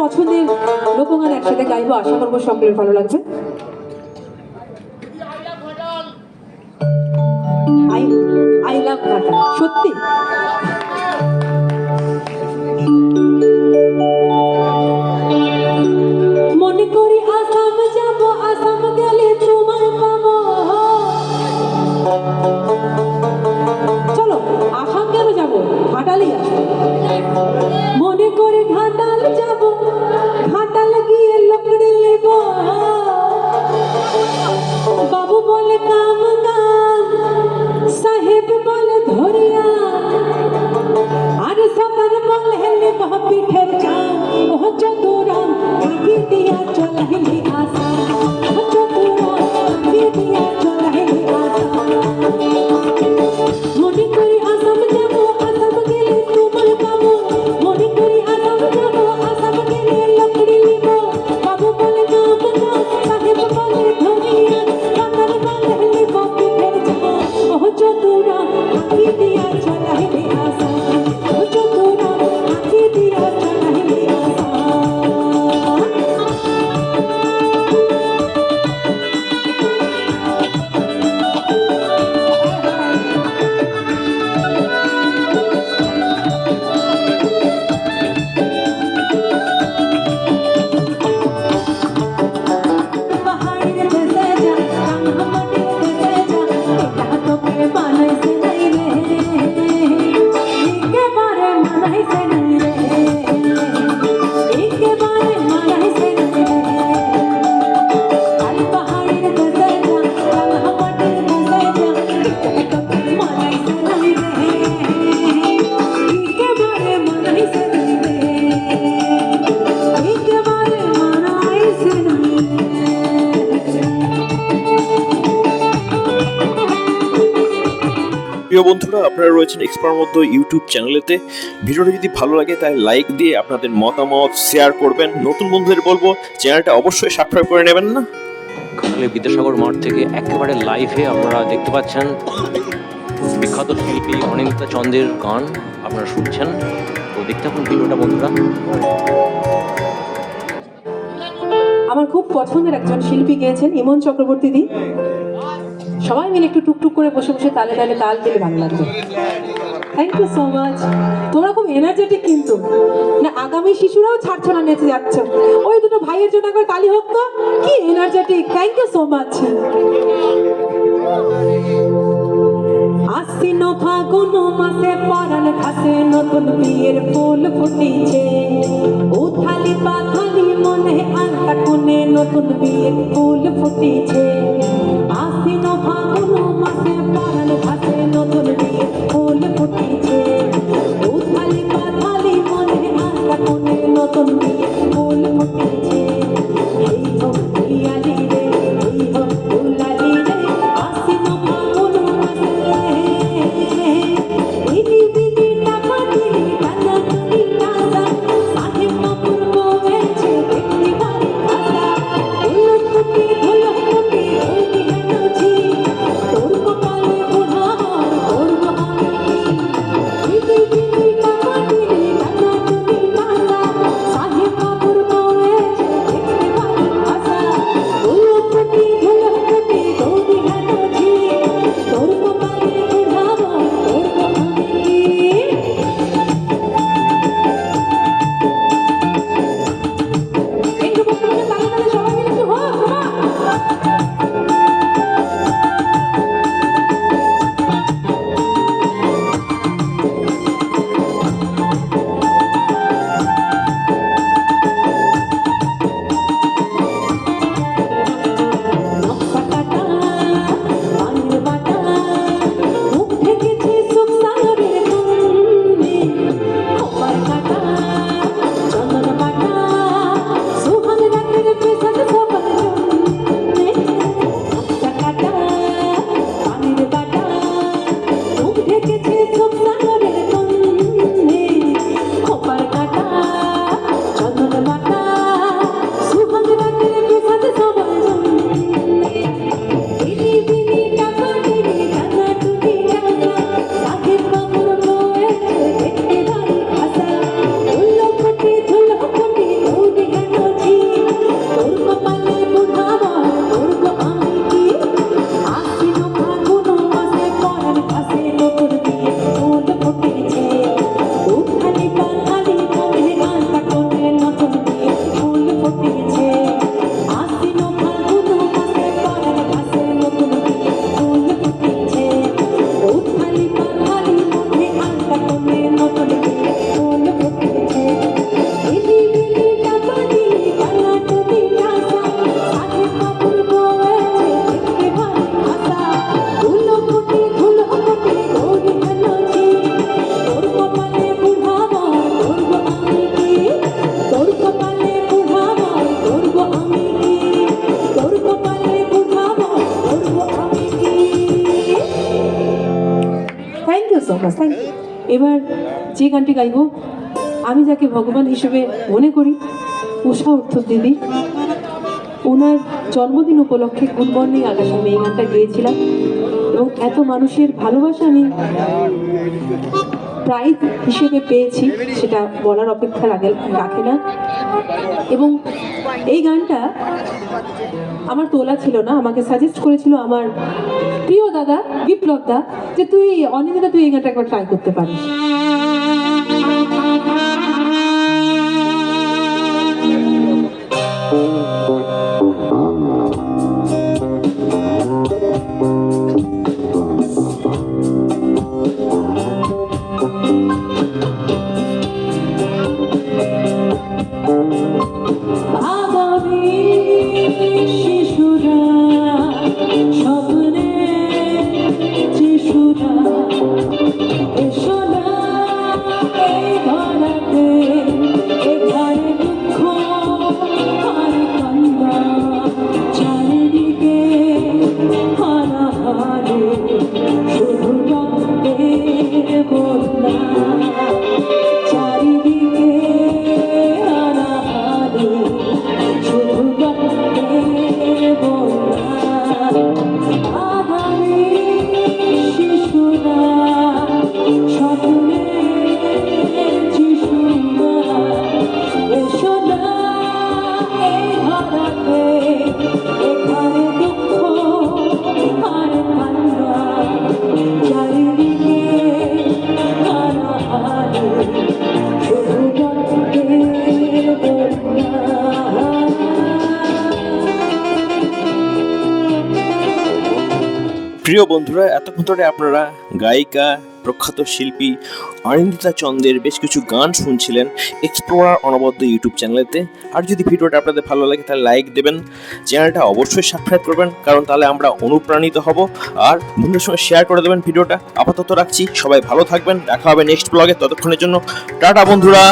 পছন্দের লোকগান একসাথে গাইবো আশা করব সকলের ভালো লাগবে। আই লাভ সত্যি? Chơi প্রিয় বন্ধুরা আপনারা রয়েছেন এক্সপার মধ্য ইউটিউব চ্যানেলেতে। ভিডিওটা যদি ভালো লাগে তাহলে লাইক দিয়ে আপনাদের মতামত শেয়ার করবেন। নতুন বন্ধুদের বলব চ্যানেলটা অবশ্যই সাবস্ক্রাইব করে নেবেন না। ঘাটালে বিদ্যাসাগর মাঠ থেকে একেবারে লাইভে আপনারা দেখতে পাচ্ছেন বিখ্যাত শিল্পী অনিন্দিতা চন্দ্রের গান আপনারা শুনছেন। তো দেখতে থাকুন ভিডিওটা বন্ধুরা। আমার খুব পছন্দের একজন শিল্পী গেয়েছেন ইমন চক্রবর্তী দি। সবাই মিলে একটু টুকটুক করে বসে বসে তালে তালে তাল দিলে। ভালো থ্যাংক ইউ সো মাচ তোমরা খুব এনার্জেটিক কিন্তু। না, আগামী শিশুরাও ছাড়ছ নেচে যাচ্ছ। ওই দুটো ভাইয়ের জন্য একবার তালি হোক তো। কি energetic thank you so much আশ্বিন ফাগুন মাসে নতুন বিয়ের ফুল ফুটিছে। উথালি পাথালি মনে আলতা কোণে নতুন বিয়ের ফুল ফুটিছে। এবার যে গানটি গাইব, আমি যাকে ভগবান হিসেবে মনে করি, উষা অর্থ দিদি। ওনার জন্মদিন উপলক্ষে গুড মর্নিং আকাশ আমি এই গানটা গেয়েছিলাম। এবং এত মানুষের ভালোবাসা আমি প্রাইজ হিসেবে পেয়েছি, সেটা বলার অপেক্ষা লাগে রাখে না। এবং এই গানটা আমার তোলা ছিল না, আমাকে সাজেস্ট করেছিল আমার প্রিয় দাদা বিপ্লব দা যে তুই অনিন্দিতা তুই এই গানটা একবার ট্রাই করতে পারিস। প্রিয় বন্ধুরা, এতক্ষণ ধরে আপনারা গায়িকা, প্রখ্যাত শিল্পী অরিন্দিতা চন্দের বেশ কিছু গান শুনছিলেন এক্সপ্লোরার অনবদ্য ইউটিউব চ্যানেলেতে আর যদি ভিডিওটা আপনাদের ভালো লাগে, তাহলে লাইক দেবেন চ্যানেলটা অবশ্যই সাবস্ক্রাইব করবেন, কারণ তাহলে আমরা অনুপ্রাণিত হব। আর বন্ধুদের সঙ্গে শেয়ার করে দেবেন ভিডিওটা। আপাতত রাখছি, সবাই ভালো থাকবেন, দেখা হবে নেক্সট ব্লগে ততক্ষণের জন্য, টাটা বন্ধুরা।